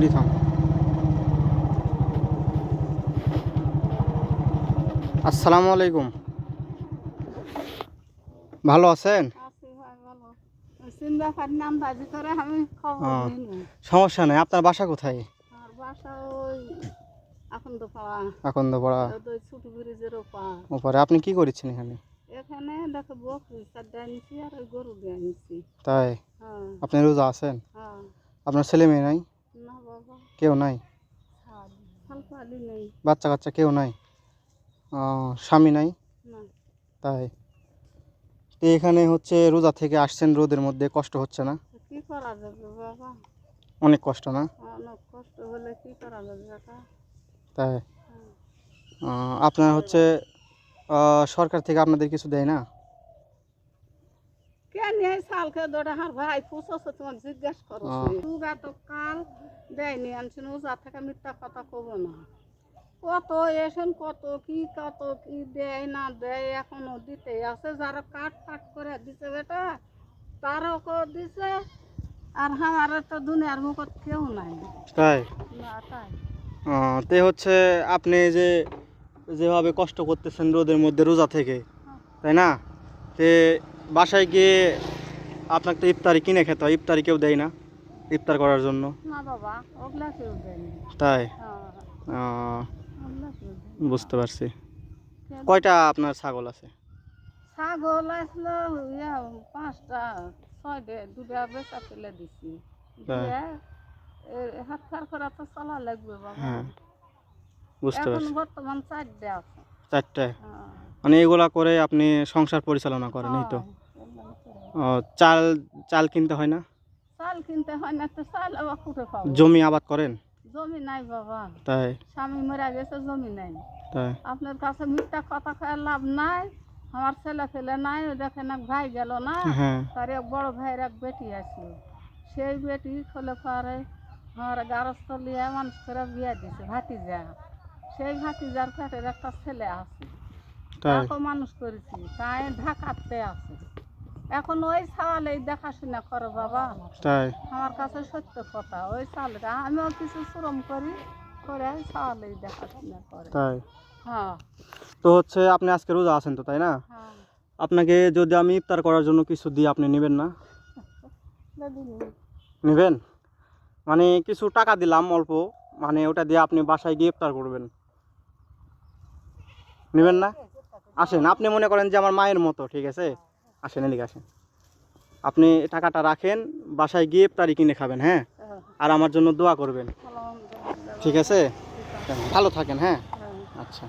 Minute থাম। আসসালামু আলাইকুম। ভালো আছেন? সমস্যা নেই। আপনার বাসা কোথায়? ওপারে। আপনি কি করেছেন এখানে? এখানে দেখো গরু তাই? আপনি রোজা আছেন? আপনার ছেলে মেয়ে নাই? কেউ নাই? বাচ্চা কাচ্চা কেউ নাই? স্বামী নাই? তাই। তো এখানে হচ্ছে রোজা থেকে আসছেন রোদের মধ্যে কষ্ট হচ্ছে না? কি করা যাবে বাবা? অনেক কষ্ট না? অনেক কষ্ট হলে কি করা যাবে তাই। হ্যাঁ। আপনার হচ্ছে সরকার থেকে আপনাদের কিছু দেয় না? এই সালকে দোটা হার ভাই পুষছে তোমার জিজ্ঞেস করো ও। তো কাল দেয়নি আনছেন ওজা থেকে মিথ্যা কথা কব না। কত এসেন কত কি কত কি দেয় না দেয় এখনও দিতে আছে। যারা কাট কাট করে দিছে বেটা তারও কো দিছে আর আমার তো দুনিয়ার মুখত কেউ নাই। তাই? না তাই। তে হচ্ছে আপনি যে যেভাবে কষ্ট করতেছেন রোদের মধ্যে রোজা থেকে তাই না? তে বাসায় গিয়ে আপনাকে তো ইফতারি কিনে খেতে হয় ইফতারি কেউ দেয় না ইফতার করার জন্য। তাই? বুঝতে পারছি। কয়টা আপনার ছাগল আছে? ছাগল আসলো পাঁচটা ছয়টা দুটা বেচা ফেলে দিছি? হাত খার করা তো চলা লাগবে বাবা। হ্যাঁ বুঝতে পারছি। বর্তমান চারটে আছে। চারটে? হ্যাঁ। মানে এগুলা করে আপনি সংসার পরিচালনা করেন এই তো? হ্যাঁ, চাল চাল কিনতে হয় না? চাল কিনতে হয় না তো চাল আবার খুঁটে পাবো? জমি আবাদ করেন? জমি নাই বাবা। তাই? স্বামী মারা গেছে জমি নাই। তাই? আপনার কাছে মিথ্যা কথা খায় লাভ নাই আমার ছেলে ফেলে নাই দেখেন এক ভাই গেল না হ্যাঁ। তার এক বড় ভাইয়ের এক বেটি আসলো সেই বেটি খোলে পরে আমার গারস্থ লিয়ে মানুষ করে বিয়ে দিছে ভাতিজা। সেই ভাতিজার পেটের একটা ছেলে আছে। তাকে মানুষ করেছি তাই ঢাকাতে আছে। এখন ওই চালেই দেখাশোনা করো বাবা। তাই? আমার কাছে সত্য কথা ওই চালটা আমিও কিছু শ্রম করি করে চালেই দেখাশোনা করে। তাই? হ্যাঁ। তো হচ্ছে আপনি আজকে রোজা আছেন তো তাই না? হ্যাঁ। আপনাকে যদি আমি ইফতার করার জন্য কিছু দিই আপনি নেবেন না? নেবেন? মানে কিছু টাকা দিলাম অল্প মানে ওটা দিয়ে আপনি বাসায় গিয়ে ইফতার করবেন। নেবেন না? আসেন আপনি মনে করেন যে আমার মায়ের মতো ঠিক আছে? আসেন এদিকে আসেন। আপনি টাকাটা রাখেন বাসায় গিয়ে ইফতারি কিনে খাবেন হ্যাঁ? আর আমার জন্য দোয়া করবেন। ঠিক আছে? ভালো থাকেন হ্যাঁ হ্যাঁ? আচ্ছা।